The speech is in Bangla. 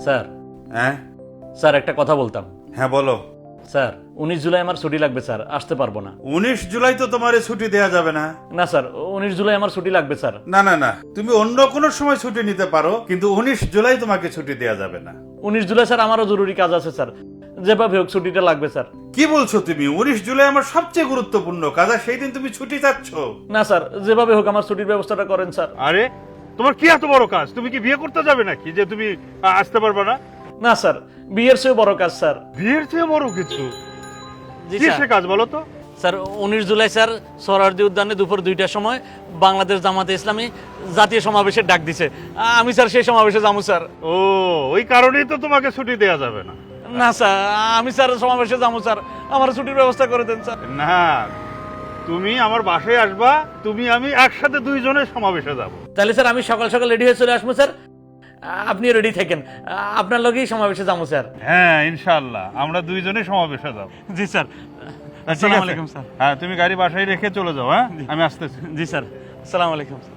স্যার। হ্যাঁ? স্যার একটা কথা বলতাম। হ্যাঁ বলো। স্যার উনিশ জুলাই আমার ছুটি লাগবে স্যার। আসতে পারব না। উনিশ জুলাই তো তোমার ছুটি দেয়া যাবে না। না স্যার উনিশ জুলাই আমার ছুটি লাগবে স্যার। না না না। তুমি অন্য কোনো সময় ছুটি নিতে পারো কিন্তু উনিশ জুলাই তোমাকে ছুটি দেয়া যাবে না। উনিশ জুলাই স্যার আমারও জরুরি কাজ আছে স্যার। যেভাবে হোক ছুটিটা লাগবে স্যার। কি বলছো তুমি? উনিশ জুলাই আমার সবচেয়ে গুরুত্বপূর্ণ কাজ আর সেই দিন তুমি ছুটি চাচ্ছ। না স্যার যেভাবে হোক আমার ছুটির ব্যবস্থাটা করেন স্যার। আরে তোমার কি এত বড় কাজ? তুমি কি বিয়ে করতে যাবে নাকি? যে তুমি আসতে পারবে না? না স্যার। বিয়ের চেয়েও বড় কাজ স্যার। বিয়ের চেয়ে বড় কিছু? জি কি সে কাজ বলো তো? স্যার উনিশ জুলাই স্যার সরারদি উদ্যানে দুপুর দুইটার সময় বাংলাদেশ জামাতে ইসলামী জাতীয় সমাবেশের ডাক দিছে। আমি স্যার সেই সমাবেশে যাব স্যার। ও ওই কারণেই তো তোমাকে ছুটি দেয়া যাবে না। না স্যার আমি স্যার সমাবেশে যাব স্যার। আমার ছুটির ব্যবস্থা করে দেন স্যার। না তুমি আমার বাসায় আসবা তুমি আমি একসাথে দুইজনের সমাবেশে যাব। তাহলে স্যার আমি সকাল সকাল রেডি হয়ে চলে আসব স্যার। আপনি রেডি থাকেন। আপনার লগেই সমাবেশে যাব স্যার। হ্যাঁ ইনশাআল্লাহ আমরা দুইজনে সমাবেশে যাব। জি স্যার। আসসালামু আলাইকুম স্যার। হ্যাঁ তুমি গাড়ি বাসায় রেখে চলে যাও হ্যাঁ? আমি আসতেছি। জি স্যার। আসসালামু আলাইকুম স্যার।